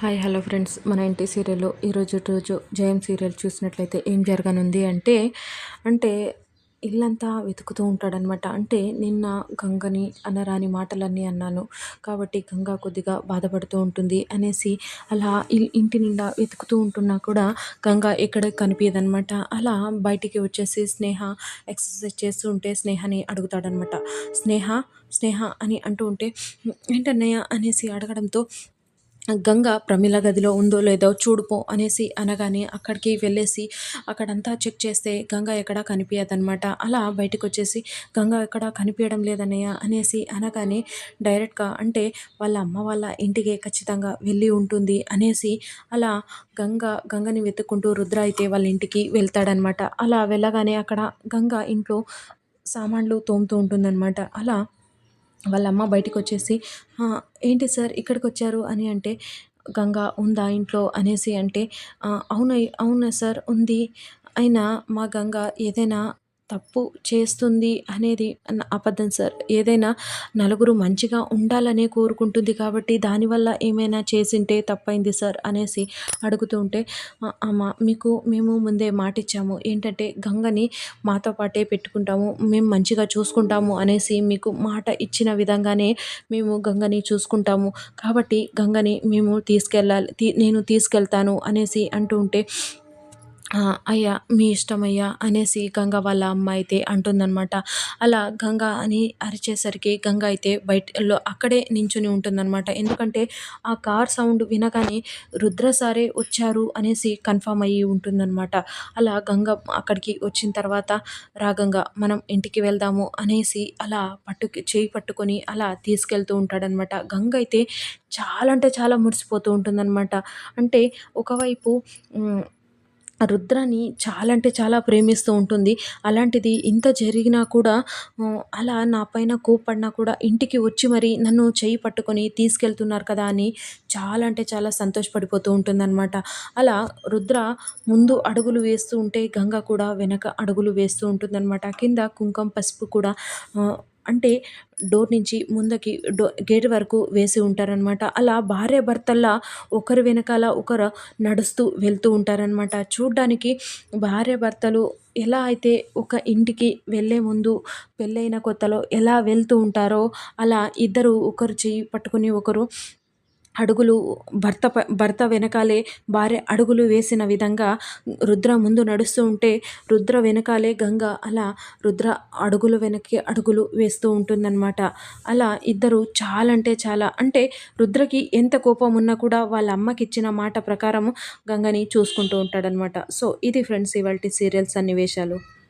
Hi hello friends. మన ఇంటి సీరియల్లో ఈరోజు రోజు జయం సీరియల్ చూసినట్లయితే ఏం జరగనుంది అంటే అంటే ఇల్లంతా వెతుకుతూ ఉంటాడనమాట అంటే నిన్న గంగని అనరాని మాటలన్నీ అన్నాను. కాబట్టి గంగ కొద్దిగా బాధపడుతూ ఉంటుంది. అనేసి అలా ఇంటి నిండా వెతుకుతూ ఉంటున్నా కూడా గంగ ఎక్కడ కనిపించదనమాట అలా బయటికి వచ్చేసి స్నేహ ఎక్సర్సైజ్ చేస్తూ ఉంటే స్నేహని అడుగుతాడనమాట స్నేహ స్నేహ అని అంటూ ఉంటే ఏంటన్నయ్య? అనేసి అడగడంతో గంగ ప్రమిళ గదిలో ఉందో లేదో చూడుపో అనేసి అనగానే అక్కడికి వెళ్ళేసి అక్కడంతా చెక్ చేస్తే గంగ ఎక్కడా కనిపించదనమాట అలా బయటకు వచ్చేసి గంగ ఎక్కడా కనిపించడం లేదన్నయ్య అనేసి అనగానే డైరెక్ట్గా అంటే వాళ్ళ అమ్మ వాళ్ళ ఇంటికి ఖచ్చితంగా వెళ్ళి ఉంటుంది అనేసి అలా గంగ గంగని వెతుక్కుంటూ రుద్ర అయితే వాళ్ళ ఇంటికి వెళ్తాడనమాట అలా వెళ్ళగానే అక్కడ గంగ ఇంట్లో సామాన్లు తోముతూ ఉంటుందన్నమాట. అలా వాళ్ళ అమ్మ బయటకు వచ్చేసి ఏంటి సార్ ఇక్కడికి వచ్చారు అని అంటే గంగా ఉందా ఇంట్లో? అనేసి అంటే అవున అవునా సార్ ఉంది. అయినా మా గంగ ఏదైనా తప్పు చేస్తుంది అనేది అబద్ధం సార్. ఏదైనా నలుగురు మంచిగా ఉండాలనే కోరుకుంటుంది కాబట్టి దానివల్ల ఏమైనా చేసింటే తప్పైంది సార్ అనేసి అడుగుతూ ఉంటే అమ్మ మీకు మేము ముందే మాట ఇచ్చాము ఏంటంటే గంగని మాతో పాటే పెట్టుకుంటాము. మేము మంచిగా చూసుకుంటాము అనేసి మీకు మాట ఇచ్చిన విధంగానే మేము గంగని చూసుకుంటాము. కాబట్టి గంగని మేము తీసుకెళ్ళాలి నేను తీసుకెళ్తాను అనేసి అంటూ ఉంటే అయ్యా మీ ఇష్టమయ్యా అనేసి గంగ వాళ్ళ అమ్మ అయితే అంటుందన్నమాట. అలా గంగ అని అరిచేసరికి గంగ అయితే బయటలో అక్కడే నించుని ఉంటుందన్నమాట. ఎందుకంటే ఆ కార్ సౌండ్ వినగానే రుద్ర సారే వచ్చారు అనేసి కన్ఫామ్ అయ్యి ఉంటుందన్నమాట. అలా గంగ అక్కడికి వచ్చిన తర్వాత రాగంగా మనం ఇంటికి వెళ్దాము అనేసి అలా పట్టు చేయి పట్టుకొని అలా తీసుకెళ్తూ ఉంటాడనమాట గంగ అయితే చాలా అంటే చాలా మురిసిపోతూ ఉంటుందన్నమాట. అంటే ఒకవైపు రుద్రని చాలా అంటే చాలా ప్రేమిస్తూ ఉంటుంది. అలాంటిది ఇంత జరిగినా కూడా అలా నా పైన కోప్పడినా కూడా ఇంటికి వచ్చి మరి నన్ను చేయి పట్టుకొని తీసుకెళ్తున్నారు కదా అని చాలా అంటే చాలా సంతోషపడిపోతూ ఉంటుందన్నమాట. అలా రుద్ర ముందు అడుగులు వేస్తూ ఉంటే గంగ కూడా వెనక అడుగులు వేస్తూ ఉంటుందన్నమాట. కింద కుంకం పసుపు కూడా అంటే డోర్ నుంచి ముందకి డో గేట్ వరకు వేసి ఉంటారనమాట అలా భార్య భర్తల్లా ఒకరి వెనకాల ఒకరు నడుస్తూ వెళ్తూ ఉంటారనమాట చూడ్డానికి భార్య భర్తలు ఎలా అయితే ఒక ఇంటికి వెళ్ళే ముందు పెళ్ళైన కొత్తలో ఎలా వెళ్తూ ఉంటారో అలా ఇద్దరు ఒకరు చేయి పట్టుకుని ఒకరు అడుగులు భర్త భర్త వెనకాలే భార్య అడుగులు వేసిన విధంగా రుద్ర ముందు నడుస్తూ ఉంటే రుద్ర వెనకాలే గంగ అలా రుద్ర అడుగులు వెనక్కి అడుగులు వేస్తూ ఉంటుందన్నమాట. అలా ఇద్దరు చాలా అంటే చాలా అంటే రుద్రకి ఎంత కోపం ఉన్నా కూడా వాళ్ళ అమ్మకి ఇచ్చిన మాట ప్రకారం గంగని చూసుకుంటూ ఉంటాడనమాట సో ఇది ఫ్రెండ్స్ ఇవాళ సీరియల్స్ సన్నివేశాలు.